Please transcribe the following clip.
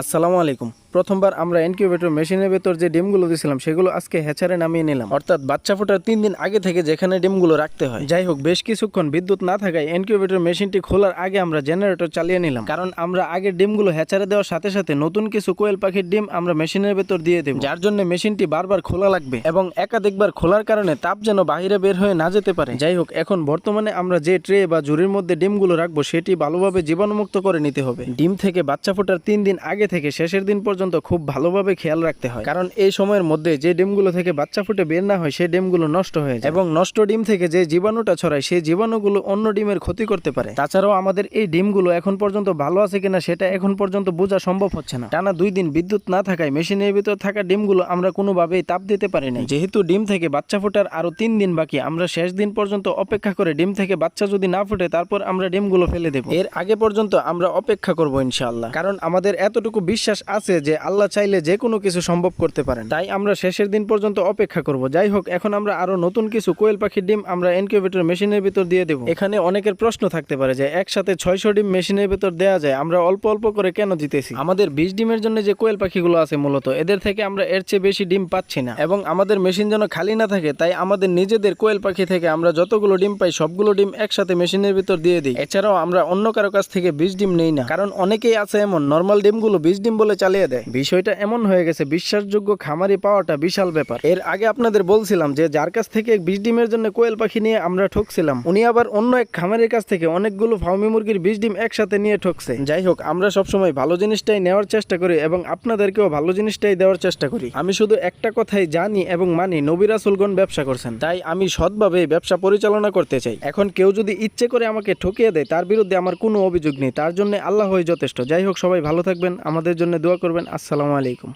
আসসালামু আলাইকুম। প্রথমবার আমরা ইনকিউবেটর মেশিনের ভেতর যে ডিমগুলো দিয়েছিলাম সেগুলো আজকে হ্যাচারে নামিয়ে নিলাম। অর্থাৎ বাচ্চা ফোটার তিন দিন আগে থেকে যেখানে ডিমগুলো রাখতে হয়। যাই হোক বেশ কিছুক্ষণ বিদ্যুৎ না থাকায় ইনকিউবেটর মেশিনটি খোলার আগে আমরা জেনারেটর চালিয়ে নিলাম। কারণ আমরা আগে ডিমগুলো হ্যাচারে দেওয়ার সাথে সাথে নতুন কিছু কোয়েল পাখির ডিম আমরা মেশিনের ভেতর দিয়ে দেব। যার জন্য মেশিনটি বারবার খোলা লাগবে এবং একাধিকবার খোলার কারণে তাপ যেন বাইরে বের হয়ে না যেতে পারে। যাই হোক এখন বর্তমানে আমরা যে ট্রে বা ঝুড়ির মধ্যে ডিমগুলো রাখব সেটি ভালোভাবে জীবাণুমুক্ত করে নিতে হবে। ডিম থেকে বাচ্চা ফোটার তিন দিন আগে থেকে শেষের দিন পর্যন্ত খুব ভালোভাবে খেয়াল রাখতে হয়। কারণ এই সময়ের মধ্যে যে ডিমগুলো থেকে বাচ্চা ফুটে বের না হয় সেই ডিমগুলো নষ্ট হয়ে যায়। এবং নষ্ট ডিম থেকে যে জীবাণুটা ছড়ায়, সেই জীবাণুগুলো অন্য ডিমের ক্ষতি করতে পারে। তাছাড়াও আমাদের এই ডিমগুলো এখন পর্যন্ত ভালো আছে কিনা, সেটা এখন পর্যন্ত বোঝা সম্ভব হচ্ছে না। টানা দুই দিন বিদ্যুৎ না থাকায় মেশিনের ভিতর থাকা ডিমগুলো আমরা কোনোভাবেই তাপ দিতে পারি না যেহেতু ডিম থেকে বাচ্চা ফোটার আরও তিন দিন বাকি, আমরা শেষ দিন পর্যন্ত অপেক্ষা করে ডিম থেকে বাচ্চা যদি না ফুটে, তারপর আমরা ডিমগুলো ফেলে দেব। এর আগে পর্যন্ত আমরা অপেক্ষা করব ইনশাআল্লাহ। কারণ আমাদের এতটুকু বিশ্বাস আছে যে আল্লাহ চাইলে যে কোনো কিছু সম্ভব করতে পারেন। তাই আমরা শেষের দিন পর্যন্ত অপেক্ষা করব। যাই হোক, এখন আমরা আরও নতুন কিছু কোয়েল পাখির ডিম আমরা ইনকিউবেটর মেশিনের ভিতর দিয়ে দেব। এখানে অনেকের প্রশ্ন থাকতে পারে যে, একসাথে ছয়শো ডিম মেশিনের ভিতর দেওয়া যায়, আমরা অল্প অল্প করে কেন দিতেছি? আমাদের বিশ ডিমের জন্য যে কোয়েল পাখিগুলো আছে মূলত, এদের থেকে আমরা এর চেয়ে বেশি ডিম পাচ্ছি না। এবং আমাদের মেশিন যেন খালি না থাকে, তাই আমাদের নিজেদের কোয়েল পাখি থেকে আমরা যতগুলো ডিম পাই, সবগুলো ডিম একসাথে মেশিনের ভিতর দিয়ে দিই। এছাড়াও আমরা অন্য কারও কাছ থেকে বিশ ডিম নেই না। কারণ অনেকেই আছে এমন নর্মাল ডিমগুলো বিশ ডিম বলে চালিয়ে দেয়। বিষয়টা এমন হয়ে গেছে, বিশ্বাসযোগ্য খামারি পাওয়াটা বিশাল ব্যাপার। এর আগে আপনাদের বলছিলাম যে, যার কাছ থেকে বিশ ডিমের জন্য কোয়েল পাখি নিয়ে আমরা ঠকছিলাম, উনি আবার অন্য এক খামারের কাছ থেকে অনেকগুলো ফার্মি মুরগির বিশ ডিম একসাথে নিয়ে ঠকছে। যাই হোক, আমরা সবসময় ভালো জিনিসটাই নেওয়ার চেষ্টা করি এবং আপনাদেরকেও ভালো জিনিসটাই দেওয়ার চেষ্টা করি। আমি শুধু একটা কথাই জানি এবং মানি নবিরা সুলগন ব্যবসা করছেন। তাই আমি সৎভাবে ব্যবসা পরিচালনা করতে চাই। এখন কেউ যদি ইচ্ছে করে আমাকে ঠকিয়ে দেয়, তার বিরুদ্ধে আমার কোনো অভিযোগ নেই। তার জন্য আল্লাহ যথেষ্ট। যাই হোক, সবাই ভালো থাকবেন। আমাদের জন্য দোয়া করবেন। আসসালামু আলাইকুম